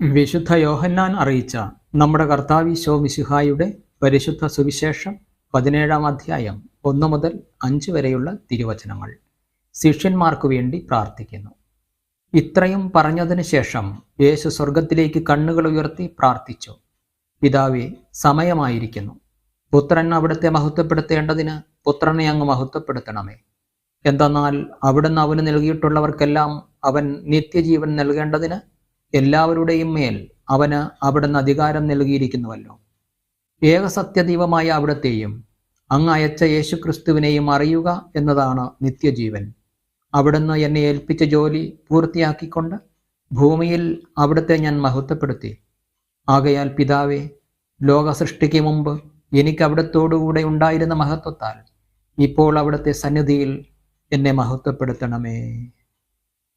വിശുദ്ധ യോഹന്നാൻ അറിയിച്ച നമ്മുടെ കർത്താവിശോ മിശിഹായുടെ പരിശുദ്ധ സുവിശേഷം പതിനേഴാം അധ്യായം ഒന്ന് മുതൽ അഞ്ച് വരെയുള്ള തിരുവചനങ്ങൾ. ശിഷ്യന്മാർക്കു വേണ്ടി പ്രാർത്ഥിക്കുന്നു. ഇത്രയും പറഞ്ഞതിന് ശേഷം യേശു സ്വർഗത്തിലേക്ക് കണ്ണുകൾ ഉയർത്തി പ്രാർത്ഥിച്ചു. പിതാവേ സമയമായിരിക്കുന്നു. പുത്രൻ അവിടുത്തെ മഹത്വപ്പെടുത്തേണ്ടതിന് പുത്രനെ അങ്ങ് മഹത്വപ്പെടുത്തണമേ. എന്തെന്നാൽ അവിടുന്ന് അവന് നൽകിയിട്ടുള്ളവർക്കെല്ലാം അവൻ നിത്യജീവൻ നൽകേണ്ടതിന് എല്ലാവരുടെയും മേൽ അവന് അവിടുന്ന് അധികാരം നൽകിയിരിക്കുന്നുവല്ലോ. ഏകസത്യദൈവമായ അവിടത്തെയും അങ്ങ് അയച്ച യേശുക്രിസ്തുവിനെയും അറിയുക എന്നതാണ് നിത്യജീവൻ. അവിടുന്ന് എന്നെ ഏൽപ്പിച്ച ജോലി പൂർത്തിയാക്കിക്കൊണ്ട് ഭൂമിയിൽ അവിടുത്തെ ഞാൻ മഹത്വപ്പെടുത്തി. ആകയാൽ പിതാവെ ലോക സൃഷ്ടിക്ക് മുമ്പ് എനിക്ക് അവിടത്തോടുകൂടെ ഉണ്ടായിരുന്ന മഹത്വത്താൽ ഇപ്പോൾ അവിടുത്തെ സന്നിധിയിൽ എന്നെ മഹത്വപ്പെടുത്തണമേ.